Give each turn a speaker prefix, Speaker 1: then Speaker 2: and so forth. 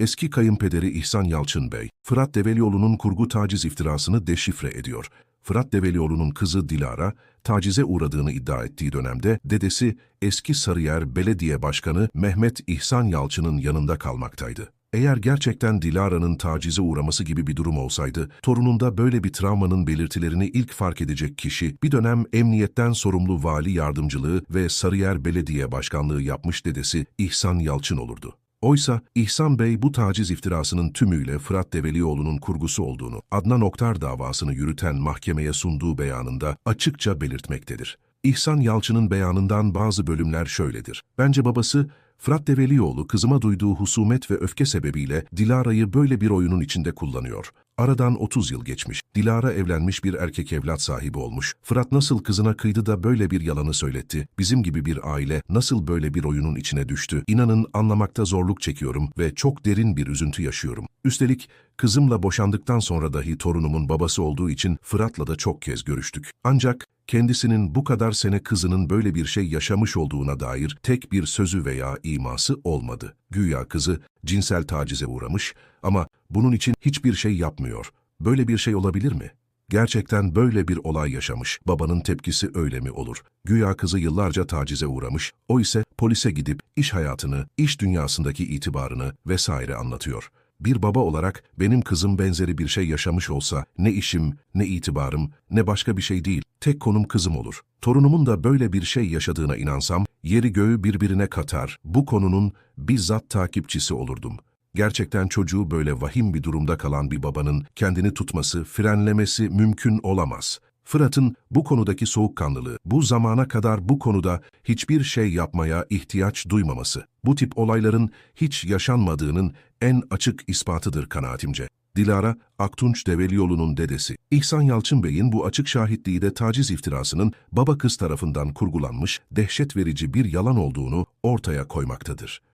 Speaker 1: Eski kayınpederi İhsan Yalçın Bey, Fırat Develioğlu'nun kurgu taciz iftirasını deşifre ediyor. Fırat Develioğlu'nun kızı Dilara, tacize uğradığını iddia ettiği dönemde dedesi eski Sarıyer Belediye Başkanı Mehmet İhsan Yalçın'ın yanında kalmaktaydı. Eğer gerçekten Dilara'nın tacize uğraması gibi bir durum olsaydı, torununda böyle bir travmanın belirtilerini ilk fark edecek kişi, bir dönem emniyetten sorumlu vali yardımcılığı ve Sarıyer Belediye Başkanlığı yapmış dedesi İhsan Yalçın olurdu. Oysa İhsan Bey bu taciz iftirasının tümüyle Fırat Develioğlu'nun kurgusu olduğunu, Adnan Oktar davasını yürüten mahkemeye sunduğu beyanında açıkça belirtmektedir. İhsan Yalçın'ın beyanından bazı bölümler şöyledir. Bence babası, Fırat Develioğlu kızıma duyduğu husumet ve öfke sebebiyle Dilara'yı böyle bir oyunun içinde kullanıyor. Aradan 30 yıl geçmiş. Dilara evlenmiş bir erkek evlat sahibi olmuş. Fırat nasıl kızına kıydı da böyle bir yalanı söyletti? Bizim gibi bir aile nasıl böyle bir oyunun içine düştü? İnanın anlamakta zorluk çekiyorum ve çok derin bir üzüntü yaşıyorum. Üstelik kızımla boşandıktan sonra dahi torunumun babası olduğu için Fırat'la da çok kez görüştük. Ancak kendisinin bu kadar sene kızının böyle bir şey yaşamış olduğuna dair tek bir sözü veya iması olmadı. Güya kızı cinsel tacize uğramış ama bunun için hiçbir şey yapmıyor. Böyle bir şey olabilir mi? Gerçekten böyle bir olay yaşamış. Babanın tepkisi öyle mi olur? Güya kızı yıllarca tacize uğramış. O ise polise gidip iş hayatını, iş dünyasındaki itibarını vesaire anlatıyor. Bir baba olarak benim kızım benzeri bir şey yaşamış olsa ne işim, ne itibarım, ne başka bir şey değil. Tek konum kızım olur. Torunumun da böyle bir şey yaşadığına inansam, yeri göğü birbirine katar, bu konunun bizzat takipçisi olurdum. Gerçekten çocuğu böyle vahim bir durumda kalan bir babanın kendini tutması, frenlemesi mümkün olamaz. Fırat'ın bu konudaki soğukkanlılığı, bu zamana kadar bu konuda hiçbir şey yapmaya ihtiyaç duymaması, bu tip olayların hiç yaşanmadığının en açık ispatıdır kanaatimce. Dilara, Aktunç Develioğlu'nun dedesi. İhsan Yalçın Bey'in bu açık şahitliği de taciz iftirasının baba kız tarafından kurgulanmış, dehşet verici bir yalan olduğunu ortaya koymaktadır.